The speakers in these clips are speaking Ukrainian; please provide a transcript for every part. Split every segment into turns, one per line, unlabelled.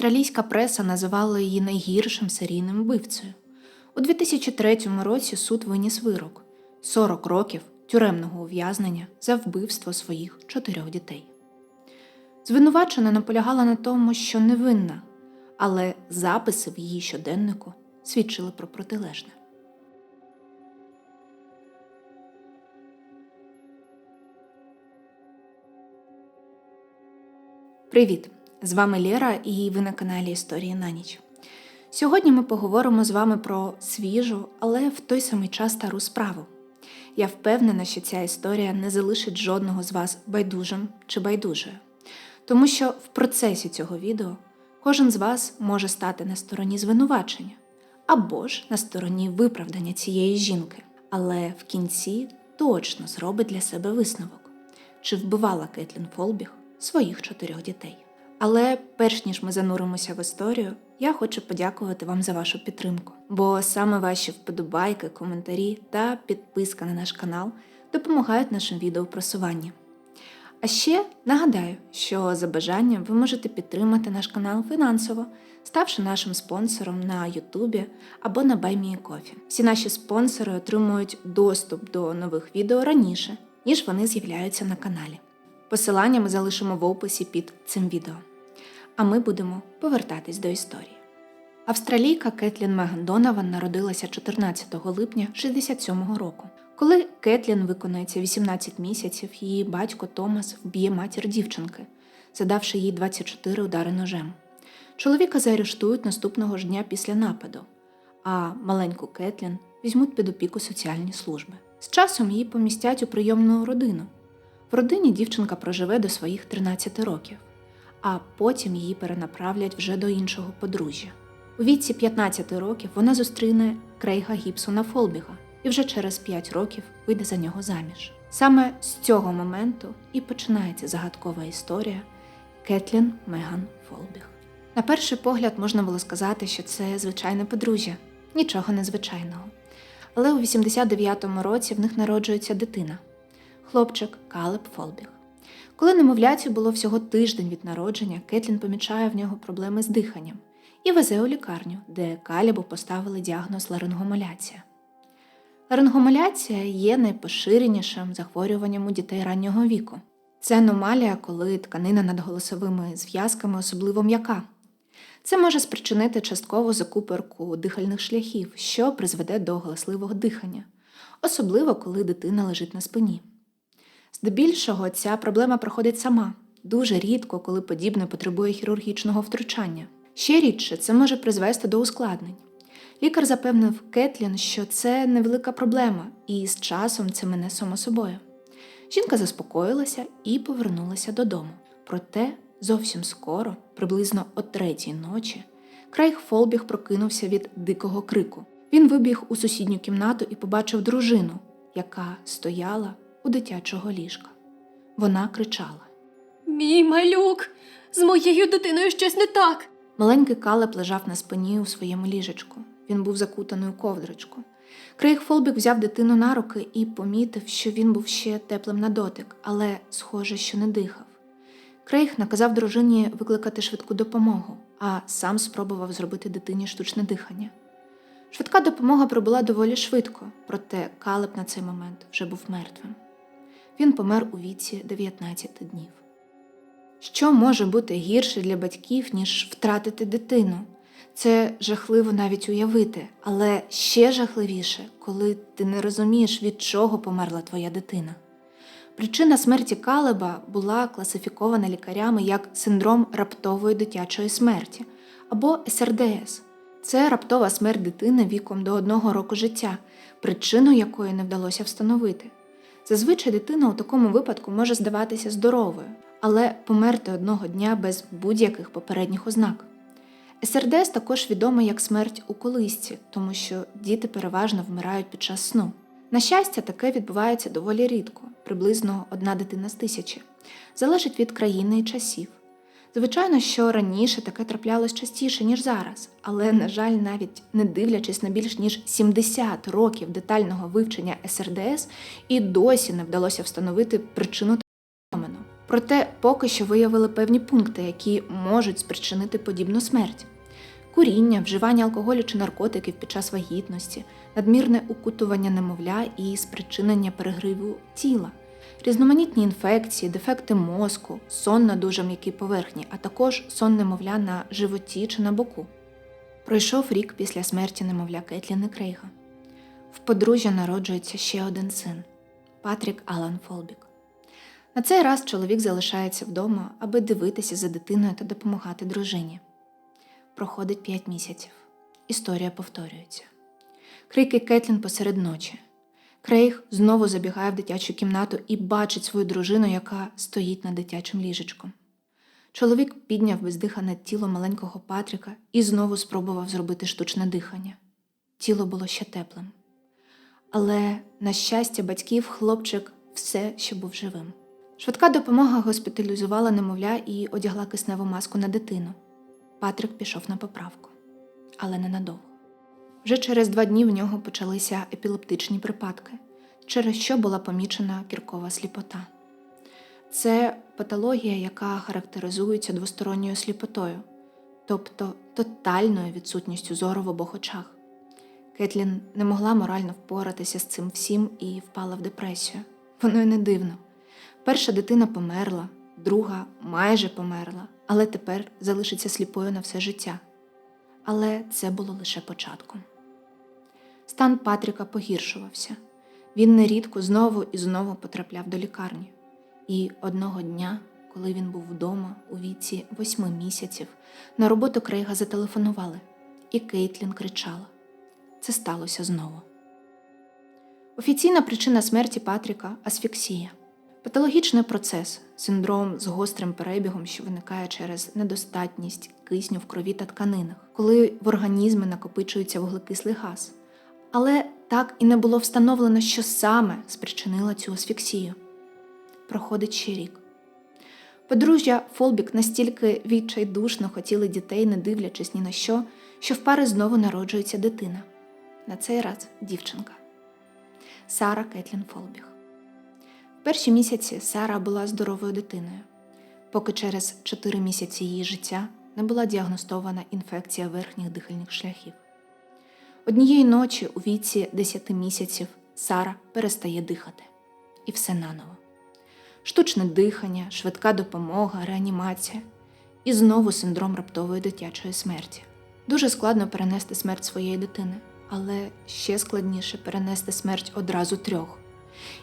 Австралійська преса називала її найгіршим серійним вбивцею. У 2003 році суд виніс вирок 40 років тюремного ув'язнення за вбивство своїх чотирьох дітей. Звинувачена наполягала на тому, що невинна, але записи в її щоденнику свідчили про протилежне. Привіт! З вами Лєра і ви на каналі Історії на ніч. Сьогодні ми поговоримо з вами про свіжу, але в той самий час стару справу. Я впевнена, що ця історія не залишить жодного з вас байдужим чи байдужою, тому що в процесі цього відео кожен з вас може стати на стороні звинувачення або ж на стороні виправдання цієї жінки, але в кінці точно зробить для себе висновок, чи вбивала Кетлін Фолбіг своїх чотирьох дітей. Але перш ніж ми зануримося в історію, я хочу подякувати вам за вашу підтримку, бо саме ваші вподобайки, коментарі та підписка на наш канал допомагають нашим відео просуванні. А ще нагадаю, що за бажанням ви можете підтримати наш канал фінансово, ставши нашим спонсором на Ютубі або на BuyMeACoffee. Всі наші спонсори отримують доступ до нових відео раніше, ніж вони з'являються на каналі. Посилання ми залишимо в описі під цим відео. А ми будемо повертатись до історії. Австралійка Кетлін Меган Донован народилася 14 липня 67-го року. Коли Кетлін виконується 18 місяців, її батько Томас вб'є матір дівчинки, задавши їй 24 удари ножем. Чоловіка заарештують наступного ж дня після нападу, а маленьку Кетлін візьмуть під опіку соціальні служби. З часом її помістять у прийомну родину. В родині дівчинка проживе до своїх 13 років, а потім її перенаправлять вже до іншого подружжя. У віці 15 років вона зустріне Крейга Гібсона Фолбіга і вже через 5 років вийде за нього заміж. Саме з цього моменту і починається загадкова історія Кетлін Меган Фолбіг. На перший погляд можна було сказати, що це звичайне подружжя, нічого незвичайного. Але у 89-му році в них народжується дитина хлопчик Калеб Фолбіг. Коли немовляці було всього тиждень від народження, Кетлін помічає в нього проблеми з диханням і везе у лікарню, де Калібу поставили діагноз ларингомаляція. Ларингомаляція є найпоширенішим захворюванням у дітей раннього віку. Це аномалія, коли тканина над голосовими зв'язками особливо м'яка. Це може спричинити часткову закуперку дихальних шляхів, що призведе до галасливого дихання, особливо коли дитина лежить на спині. Здебільшого ця проблема проходить сама, дуже рідко, коли подібне потребує хірургічного втручання. Ще рідше це може призвести до ускладнень. Лікар запевнив Кетлін, що це невелика проблема, і з часом це мене само собою. Жінка заспокоїлася і повернулася додому. Проте зовсім скоро, приблизно о третій ночі, Крейг Фолбіг прокинувся від дикого крику. Він вибіг у сусідню кімнату і побачив дружину, яка стояла у дитячого ліжка. Вона кричала.
Мій малюк, з моєю дитиною щось не так.
Маленький Калеб лежав на спині у своєму ліжечку. Він був закутаний у ковдрочку. Крейг Фолбік взяв дитину на руки і помітив, що він був ще теплим на дотик, але, схоже, що не дихав. Крейг наказав дружині викликати швидку допомогу, а сам спробував зробити дитині штучне дихання. Швидка допомога прибула доволі швидко, проте Калеб на цей момент вже був мертвим. Він помер у віці 19 днів. Що може бути гірше для батьків, ніж втратити дитину? Це жахливо навіть уявити, але ще жахливіше, коли ти не розумієш, від чого померла твоя дитина. Причина смерті Калеба була класифікована лікарями як синдром раптової дитячої смерті або СРДС. Це раптова смерть дитини віком до одного року життя, причину якої не вдалося встановити. Зазвичай дитина у такому випадку може здаватися здоровою, але померти одного дня без будь-яких попередніх ознак. СРДС також відома як смерть у колисці, тому що діти переважно вмирають під час сну. На щастя, таке відбувається доволі рідко, приблизно одна дитина з тисячі, залежить від країни і часів. Звичайно, що раніше таке траплялось частіше, ніж зараз, але, на жаль, навіть не дивлячись на більш ніж 70 років детального вивчення СРДС, і досі не вдалося встановити причину феномену. Проте поки що виявили певні пункти, які можуть спричинити подібну смерть: куріння, вживання алкоголю чи наркотиків під час вагітності, надмірне укутування немовля і спричинення перегриву тіла, різноманітні інфекції, дефекти мозку, сон на дуже м'якій поверхні, а також сон немовля на животі чи на боку. Пройшов рік після смерті немовля Кетліни Крейга. В подружжя народжується ще один син Патрік Алан Фолбік. На цей раз чоловік залишається вдома, аби дивитися за дитиною та допомагати дружині. Проходить п'ять місяців. Історія повторюється. Крики Кетлін посеред ночі. Крейг знову забігає в дитячу кімнату і бачить свою дружину, яка стоїть над дитячим ліжечком. Чоловік підняв бездихане тіло маленького Патріка і знову спробував зробити штучне дихання. Тіло було ще теплим. Але, на щастя, батьків хлопчик все ще був живим. Швидка допомога госпіталізувала немовля і одягла кисневу маску на дитину. Патрик пішов на поправку, але ненадовго. Вже через два дні в нього почалися епілептичні припадки, через що була помічена кіркова сліпота. Це патологія, яка характеризується двосторонньою сліпотою, тобто тотальною відсутністю зору в обох очах. Кетлін не могла морально впоратися з цим всім і впала в депресію. Воно й не дивно. Перша дитина померла, друга майже померла, але тепер залишиться сліпою на все життя. Але це було лише початком. Стан Патріка погіршувався. Він нерідко знову і знову потрапляв до лікарні. І одного дня, коли він був вдома у віці восьми місяців, на роботу Крейга зателефонували, і Кейтлін кричала. Це сталося знову. Офіційна причина смерті Патріка асфіксія. Патологічний процес, синдром з гострим перебігом, що виникає через недостатність кисню в крові та тканинах, коли в організмі накопичується вуглекислий газ. Але так і не було встановлено, що саме спричинило цю асфіксію. Проходить ще рік. Подружжя Фолбік настільки відчайдушно хотіли дітей, не дивлячись ні на що, що в пари знову народжується дитина. На цей раз дівчинка. Сара Кетлін Фолбіг. В перші місяці Сара була здоровою дитиною, поки через 4 місяці її життя не була діагностована інфекція верхніх дихальних шляхів. Однієї ночі у віці 10 місяців Сара перестає дихати. І все наново. Штучне дихання, швидка допомога, реанімація і знову синдром раптової дитячої смерті. Дуже складно перенести смерть своєї дитини, але ще складніше перенести смерть одразу трьох.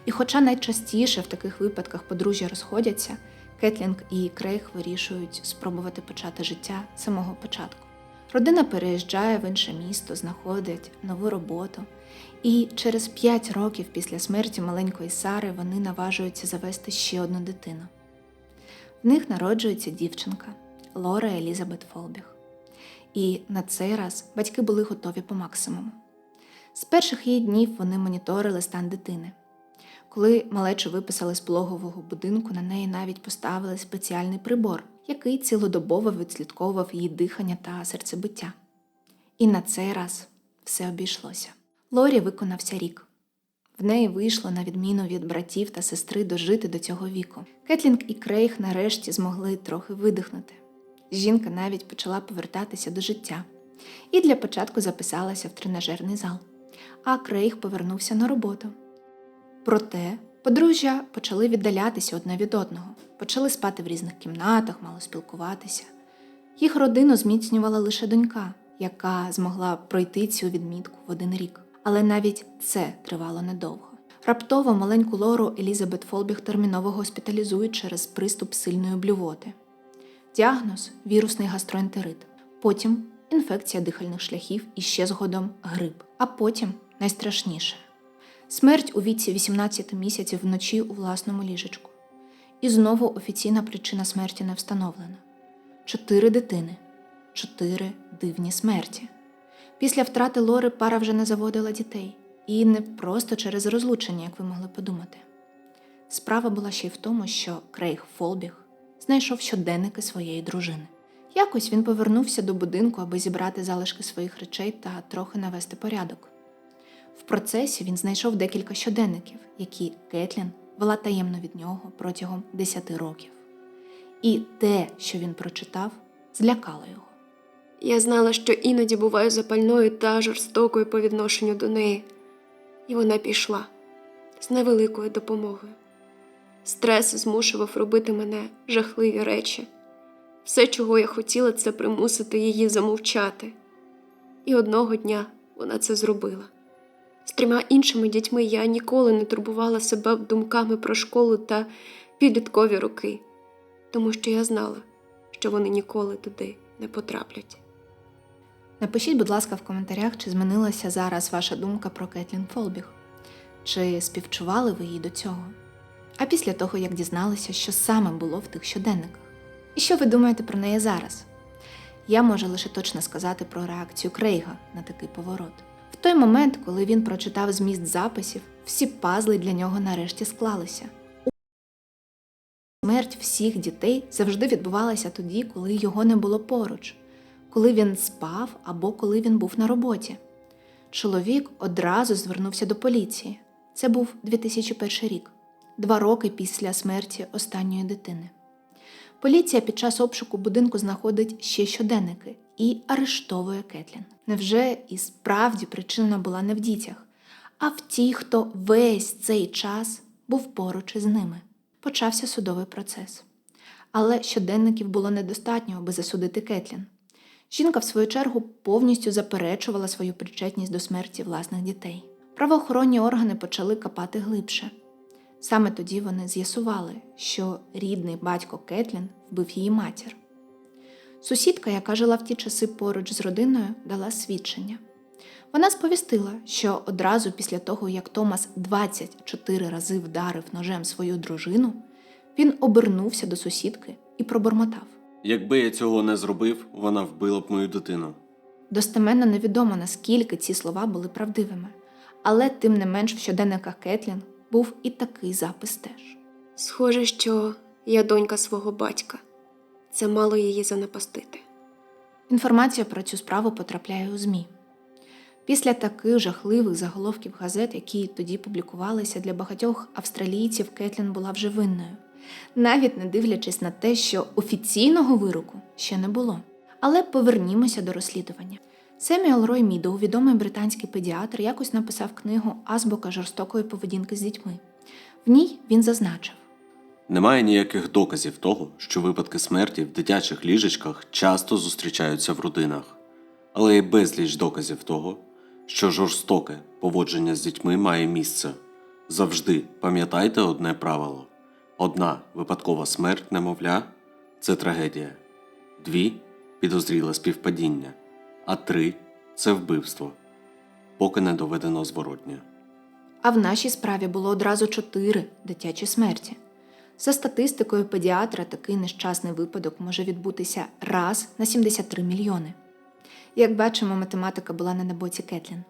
І хоча найчастіше в таких випадках подружжя розходяться, Кетлінг і Крейг вирішують спробувати почати життя з самого початку. Родина переїжджає в інше місто, знаходить нову роботу, і через 5 років після смерті маленької Сари вони наважуються завести ще одну дитину. В них народжується дівчинка Лора Елізабет Фолбіг. І на цей раз батьки були готові по максимуму. З перших її днів вони моніторили стан дитини. Коли малечу виписали з пологового будинку, на неї навіть поставили спеціальний прибор, який цілодобово відслідковував її дихання та серцебиття. І на цей раз все обійшлося. Лорі виконався рік. В неї вийшло, на відміну від братів та сестри, дожити до цього віку. Кетлінг і Крейг нарешті змогли трохи видихнути. Жінка навіть почала повертатися до життя і для початку записалася в тренажерний зал, а Крейг повернувся на роботу. Проте подружжя почали віддалятися одне від одного, почали спати в різних кімнатах, мало спілкуватися. Їх родину зміцнювала лише донька, яка змогла пройти цю відмітку в один рік. Але навіть це тривало недовго. Раптово маленьку Лору Елізабет Фолбіг терміново госпіталізують через приступ сильної блювоти. Діагноз вірусний гастроентерит, потім інфекція дихальних шляхів і ще згодом грип, а потім найстрашніше смерть у віці 18 місяців вночі у власному ліжечку. І знову офіційна причина смерті не встановлена: чотири дитини, чотири дивні смерті. Після втрати Лори пара вже не заводила дітей, і не просто через розлучення, як ви могли подумати. Справа була ще й в тому, що Крейг Фолбіг знайшов щоденники своєї дружини. Якось він повернувся до будинку, аби зібрати залишки своїх речей та трохи навести порядок. В процесі він знайшов декілька щоденників, які Кетлін вела таємно від нього протягом 10 років. І те, що він прочитав, злякало його.
Я знала, що іноді буваю запальною та жорстокою по відношенню до неї, і вона пішла з невеликою допомогою. Стрес змушував робити мене жахливі речі. Все, чого я хотіла, це примусити її замовчати. І одного дня вона це зробила. З трьома іншими дітьми я ніколи не турбувала себе думками про школу та підліткові роки, тому що я знала, що вони ніколи туди не потраплять.
Напишіть, будь ласка, в коментарях, чи змінилася зараз ваша думка про Кетлін Фолбіг, чи співчували ви їй до цього. А після того, як дізналися, що саме було в тих щоденниках. І що ви думаєте про неї зараз? Я можу лише точно сказати про реакцію Крейга на такий поворот. В той момент, коли він прочитав зміст записів, всі пазли для нього нарешті склалися. Смерть всіх дітей завжди відбувалася тоді, коли його не було поруч, коли він спав або коли він був на роботі. Чоловік одразу звернувся до поліції. Це був 2001 рік, два роки після смерті останньої дитини. Поліція під час обшуку будинку знаходить ще щоденники і арештовує Кетлін. Невже і справді причина була не в дітях, а в тій, хто весь цей час був поруч із ними? Почався судовий процес. Але щоденників було недостатньо, аби засудити Кетлін. Жінка, в свою чергу, повністю заперечувала свою причетність до смерті власних дітей. Правоохоронні органи почали копати глибше. Саме тоді вони з'ясували, що рідний батько Кетлін вбив її матір. Сусідка, яка жила в ті часи поруч з родиною, дала свідчення. Вона сповістила, що одразу після того, як Томас 24 рази вдарив ножем свою дружину, він обернувся до сусідки і пробормотав.
Якби я цього не зробив, вона вбила б мою дитину.
Достеменно невідомо, наскільки ці слова були правдивими, але тим не менш в щоденниках Кетлін був і такий запис теж.
Схоже, що я донька свого батька. Це мало її занапастити.
Інформація про цю справу потрапляє у ЗМІ. Після таких жахливих заголовків газет, які тоді публікувалися для багатьох австралійців, Кетлін була вже винною, навіть не дивлячись на те, що офіційного вироку ще не було. Але повернімося до розслідування. Семюел Рой Мідоу, відомий британський педіатр, якось написав книгу Азбука жорстокої поведінки з дітьми. В ній він зазначив.
Немає ніяких доказів того, що випадки смерті в дитячих ліжечках часто зустрічаються в родинах, але є безліч доказів того, що жорстоке поводження з дітьми має місце. Завжди пам'ятайте одне правило: одна випадкова смерть немовля це трагедія, дві підозріле співпадіння, а три це вбивство, поки не доведено зворотнє.
А в нашій справі було одразу чотири дитячі смерті. За статистикою педіатра, такий нещасний випадок може відбутися раз на 73 мільйони. Як бачимо, математика була не на боці Кетлін.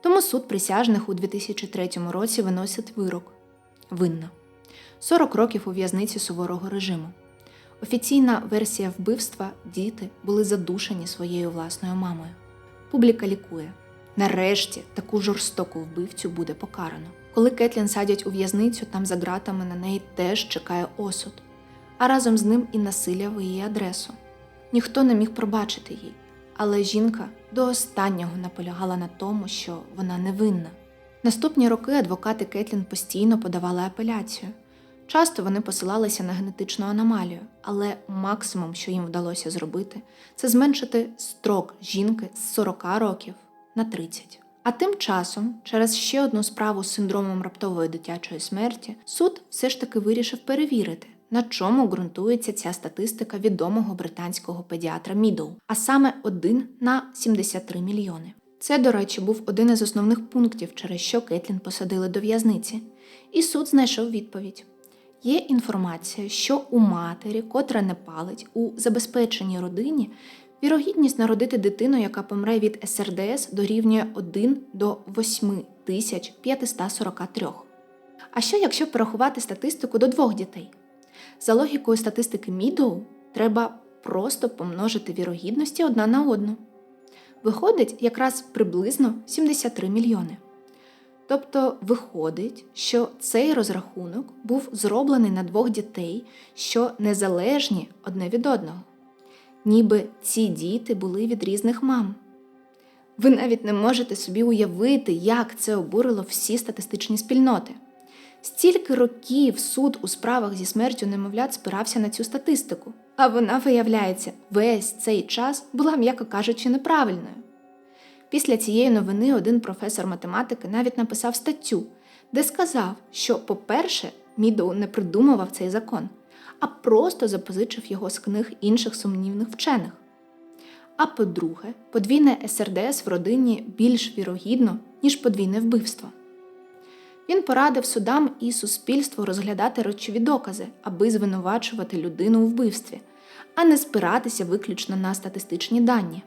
Тому суд присяжних у 2003 році виносить вирок винна 40 років у в'язниці суворого режиму. Офіційна версія вбивства діти були задушені своєю власною мамою. Публіка лікує. Нарешті таку жорстоку вбивцю буде покарано. Коли Кетлін садять у в'язницю, там за ґратами на неї теж чекає осуд, а разом з ним і насилля в її адресу. Ніхто не міг пробачити їй, але жінка до останнього наполягала на тому, що вона невинна. Наступні роки адвокати Кетлін постійно подавали апеляцію. Часто вони посилалися на генетичну аномалію, але максимум, що їм вдалося зробити, це зменшити строк жінки з 40 років на 30. А тим часом, через ще одну справу з синдромом раптової дитячої смерті, суд все ж таки вирішив перевірити, на чому ґрунтується ця статистика відомого британського педіатра Мідоу, а саме 1 на 73 мільйони. Це, до речі, був один із основних пунктів, через що Кетлін посадили до в'язниці. І суд знайшов відповідь. Є інформація, що у матері, котра не палить, у забезпеченій родині Вірогідність народити дитину, яка помре від СРДС, дорівнює 1 до 8543. А що, якщо порахувати статистику до двох дітей? За логікою статистики Мідоу, треба просто помножити вірогідності одна на одну. Виходить якраз приблизно 73 мільйони. Тобто виходить, що цей розрахунок був зроблений на двох дітей, що незалежні одне від одного, ніби ці діти були від різних мам. Ви навіть не можете собі уявити, як це обурило всі статистичні спільноти. Стільки років суд у справах зі смертю немовлят спирався на цю статистику, а вона, виявляється, весь цей час була, м'яко кажучи, неправильною. Після цієї новини один професор математики навіть написав статтю, де сказав, що, по-перше, Мідоу не придумував цей закон, а просто запозичив його з книг інших сумнівних вчених. А по-друге, подвійне СРДС в родині більш вірогідно, ніж подвійне вбивство. Він порадив судам і суспільству розглядати речові докази, аби звинувачувати людину у вбивстві, а не спиратися виключно на статистичні дані.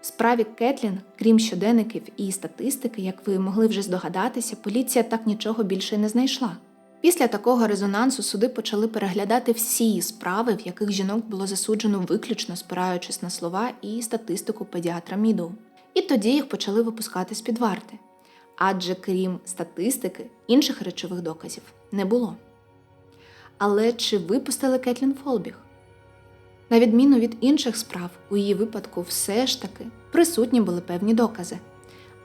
В справі Кетлін, крім щоденників і статистики, як ви могли вже здогадатися, поліція так нічого більше не знайшла. Після такого резонансу суди почали переглядати всі справи, в яких жінок було засуджено виключно спираючись на слова і статистику педіатра Мідоу. І тоді їх почали випускати з під варти. Адже крім статистики, інших речових доказів не було. Але чи випустили Кетлін Фолбіг? На відміну від інших справ, у її випадку все ж таки присутні були певні докази,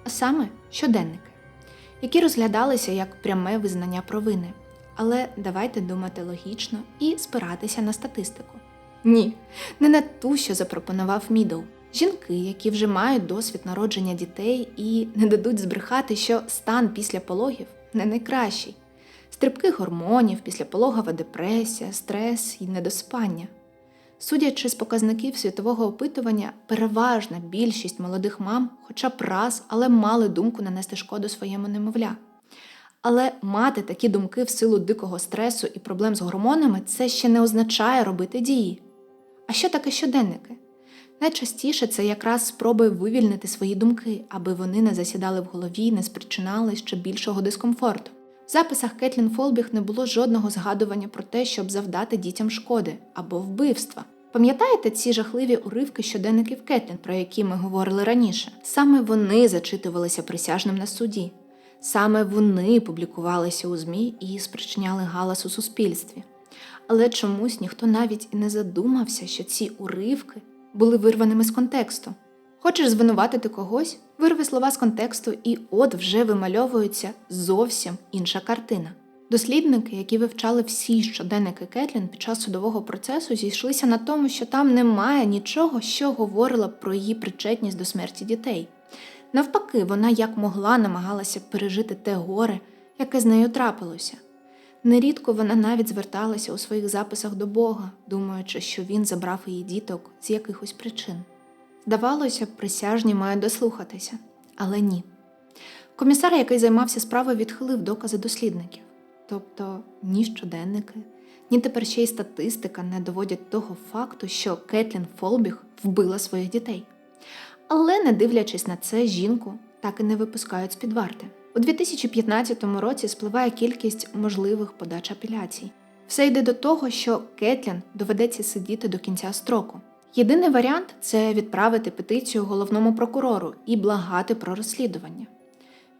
а саме щоденники, які розглядалися як пряме визнання провини. Але давайте думати логічно і спиратися на статистику. Ні, не на ту, що запропонував Мідоу. Жінки, які вже мають досвід народження дітей і не дадуть збрехати, що стан після пологів не найкращий. Стрибки гормонів, післяпологова депресія, стрес і недоспання. Судячи з показників світового опитування, переважна більшість молодих мам, хоча б раз, але мали думку нанести шкоду своєму немовля. Але мати такі думки в силу дикого стресу і проблем з гормонами це ще не означає робити дії. А що таке щоденники? Найчастіше це якраз спроби вивільнити свої думки, аби вони не засідали в голові не спричинали ще більшого дискомфорту. В записах Кетлін Фолбіг не було жодного згадування про те, щоб завдати дітям шкоди або вбивства. Пам'ятаєте ці жахливі уривки щоденників Кетлін, про які ми говорили раніше? Саме вони зачитувалися присяжним на суді. Саме вони публікувалися у ЗМІ і спричиняли галас у суспільстві. Але чомусь ніхто навіть і не задумався, що ці уривки були вирваними з контексту. Хочеш звинуватити когось, вирви слова з контексту, і от вже вимальовується зовсім інша картина. Дослідники, які вивчали всі щоденники Кетлін під час судового процесу, зійшлися на тому, що там немає нічого, що говорило про її причетність до смерті дітей. Навпаки, вона як могла намагалася пережити те горе, яке з нею трапилося. Нерідко вона навіть зверталася у своїх записах до Бога, думаючи, що він забрав її діток з якихось причин. Здавалося, присяжні мають дослухатися, але ні. Комісар, який займався справою, відхилив докази дослідників. Тобто ні щоденники, ні тепер ще й статистика не доводять того факту, що Кетлін Фолбіг вбила своїх дітей. Але, не дивлячись на це, жінку так і не випускають з під варти. У 2015 році спливає кількість можливих подач апеляцій. Все йде до того, що Кетлін доведеться сидіти до кінця строку. Єдиний варіант це відправити петицію головному прокурору і благати про розслідування.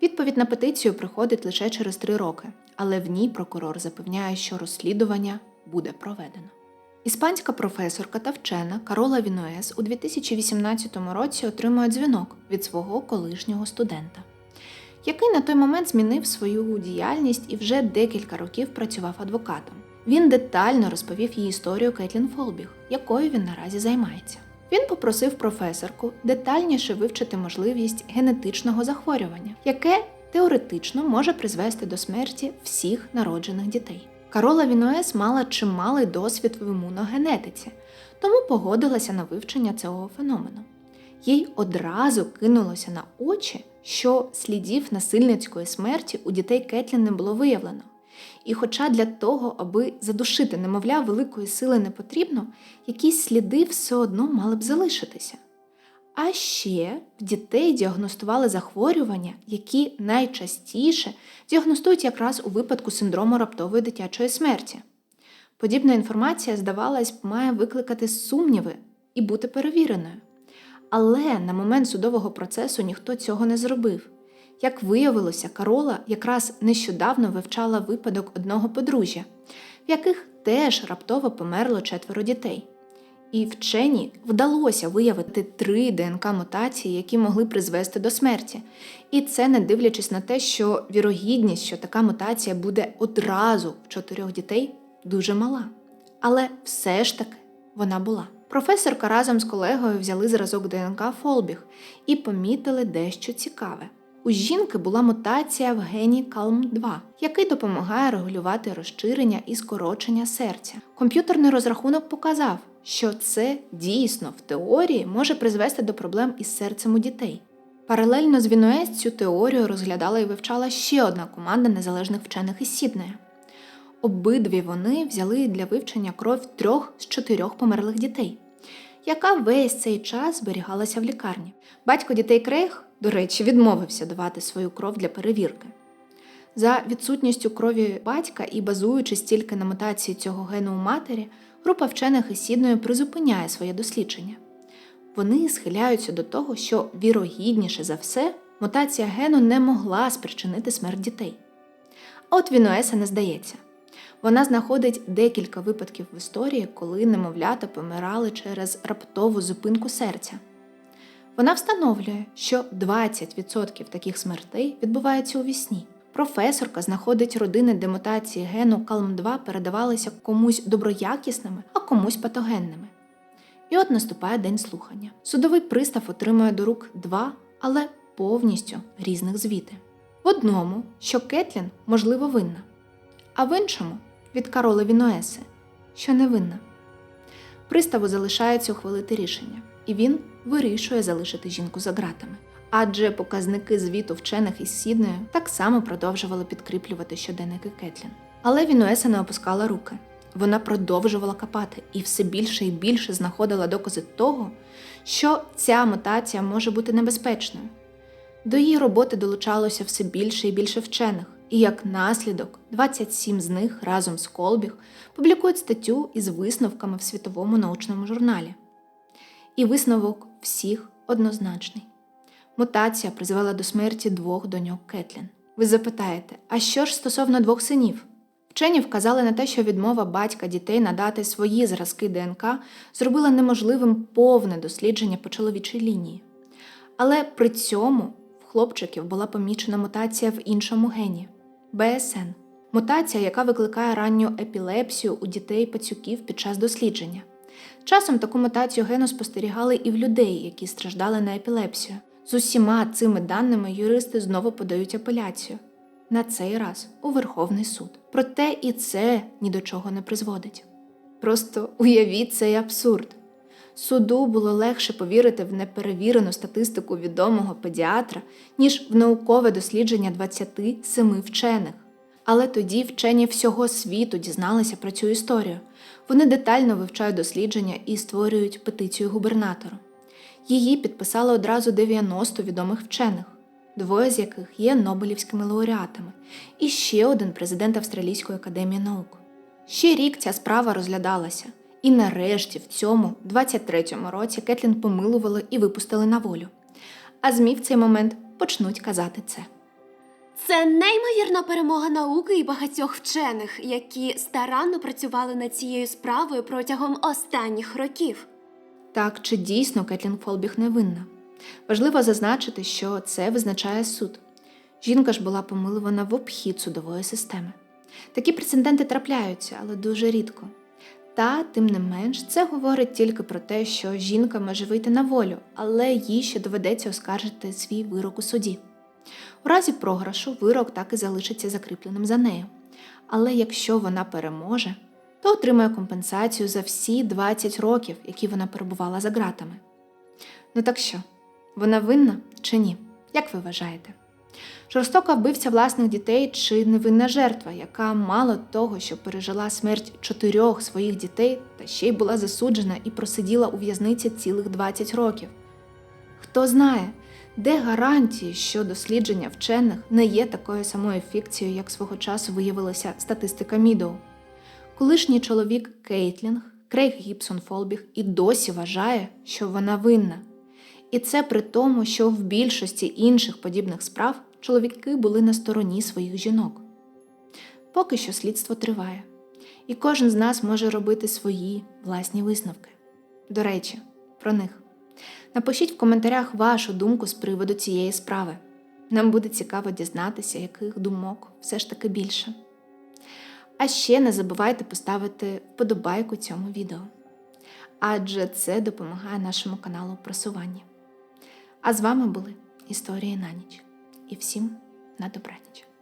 Відповідь на петицію приходить лише через три роки, але в ній прокурор запевняє, що розслідування буде проведено. Іспанська професорка та вчена Карола Вінуес у 2018 році отримує дзвінок від свого колишнього студента, який на той момент змінив свою діяльність і вже декілька років працював адвокатом. Він детально розповів їй історію Кетлін Фолбіг, якою він наразі займається. Він попросив професорку детальніше вивчити можливість генетичного захворювання, яке теоретично може призвести до смерті всіх народжених дітей. Карола Вінуес мала чималий досвід в імуногенетиці, тому погодилася на вивчення цього феномену. Їй одразу кинулося на очі, що слідів насильницької смерті у дітей Кетлін не було виявлено. І хоча для того, аби задушити немовля великої сили не потрібно, якісь сліди все одно мали б залишитися. А ще в дітей діагностували захворювання, які найчастіше діагностують якраз у випадку синдрому раптової дитячої смерті. Подібна інформація, здавалось, має викликати сумніви і бути перевіреною. Але на момент судового процесу ніхто цього не зробив. Як виявилося, Карола якраз нещодавно вивчала випадок одного подружжя, в яких теж раптово померло четверо дітей. І вчені вдалося виявити три ДНК-мутації, які могли призвести до смерті. І це не дивлячись на те, що вірогідність, що така мутація буде одразу в чотирьох дітей, дуже мала. Але все ж таки вона була. Професорка разом з колегою взяли зразок ДНК Фолбіг і помітили дещо цікаве. У жінки була мутація в гені CALM2, який допомагає регулювати розширення і скорочення серця. Комп'ютерний розрахунок показав, що це дійсно в теорії може призвести до проблем із серцем у дітей. Паралельно з Вінуес цю теорію розглядала і вивчала ще одна команда незалежних вчених із Сіднея. Обидві вони взяли для вивчення кров трьох з чотирьох померлих дітей, яка весь цей час зберігалася в лікарні. Батько дітей Крейг, до речі, відмовився давати свою кров для перевірки. За відсутністю крові батька і базуючись тільки на мутації цього гену у матері, група вчених із Сідною призупиняє своє дослідження. Вони схиляються до того, що вірогідніше за все мутація гену не могла спричинити смерть дітей. А от Вінуеса не здається. Вона знаходить декілька випадків в історії, коли немовлята помирали через раптову зупинку серця. Вона встановлює, що 20% таких смертей відбуваються у вісні. Професорка знаходить родини, де мутації гену CALM2 передавалися комусь доброякісними, а комусь патогенними. І от наступає день слухання. Судовий пристав отримує до рук два, але повністю різних звіти. В одному, що Кетлін, можливо, винна, а в іншому від Кароли Віноеси, що не винна. Приставу залишається ухвалити рішення, і він вирішує залишити жінку за ґратами. Адже показники звіту вчених із Сіднею так само продовжували підкріплювати щоденники Кетлін. Але Вінуеса не опускала руки. Вона продовжувала копати і все більше і більше знаходила докази того, що ця мутація може бути небезпечною. До її роботи долучалося все більше і більше вчених, і як наслідок 27 з них разом з Колбіг публікують статтю із висновками в світовому научному журналі. І висновок всіх однозначний. Мутація призвела до смерті двох доньок Кетлін. Ви запитаєте, а що ж стосовно двох синів? Вчені вказали на те, що відмова батька дітей надати свої зразки ДНК зробила неможливим повне дослідження по чоловічій лінії. Але при цьому в хлопчиків була помічена мутація в іншому гені БСН. Мутація, яка викликає ранню епілепсію у дітей пацюків під час дослідження. Часом таку мутацію гену спостерігали і в людей, які страждали на епілепсію. З усіма цими даними юристи знову подають апеляцію. На цей раз у Верховний суд. Проте і це ні до чого не призводить. Просто уявіть цей абсурд. Суду було легше повірити в неперевірену статистику відомого педіатра, ніж в наукове дослідження 27 вчених. Але тоді вчені всього світу дізналися про цю історію. Вони детально вивчають дослідження і створюють петицію губернатору. Її підписали одразу 90 відомих вчених, двоє з яких є Нобелівськими лауреатами, і ще один президент Австралійської академії наук. Ще рік ця справа розглядалася, і нарешті в цьому, 23-му році, Кетлін помилували і випустили на волю. А ЗМІ в цей момент почнуть казати це.
Це неймовірна перемога науки і багатьох вчених, які старанно працювали над цією справою протягом останніх років.
Так чи дійсно Кетлін Фолбіг невинна? Важливо зазначити, що це визначає суд. Жінка ж була помилувана в обхід судової системи. Такі прецеденти трапляються, але дуже рідко. Та, тим не менш, це говорить тільки про те, що жінка може вийти на волю, але їй ще доведеться оскаржити свій вирок у суді. У разі програшу вирок так і залишиться закріпленим за нею. Але якщо вона переможе, то отримає компенсацію за всі 20 років, які вона перебувала за ґратами. Ну так що, вона винна чи ні? Як ви вважаєте? Жорстока вбивця власних дітей чи невинна жертва, яка мало того, що пережила смерть чотирьох своїх дітей, та ще й була засуджена і просиділа у в'язниці цілих 20 років. Хто знає, де гарантії, що дослідження вчених не є такою самою фікцією, як свого часу виявилася статистика Мідоу. Колишній чоловік Кейтлінг, Крейг Гібсон Фолбіг, і досі вважає, що вона винна. І це при тому, що в більшості інших подібних справ чоловіки були на стороні своїх жінок. Поки що слідство триває, і кожен з нас може робити свої власні висновки. До речі, про них. Напишіть в коментарях вашу думку з приводу цієї справи. Нам буде цікаво дізнатися, яких думок все ж таки більше. А ще не забувайте поставити вподобайку цьому відео, адже це допомагає нашому каналу просуванні. А з вами були Історії на ніч. І всім на добраніч.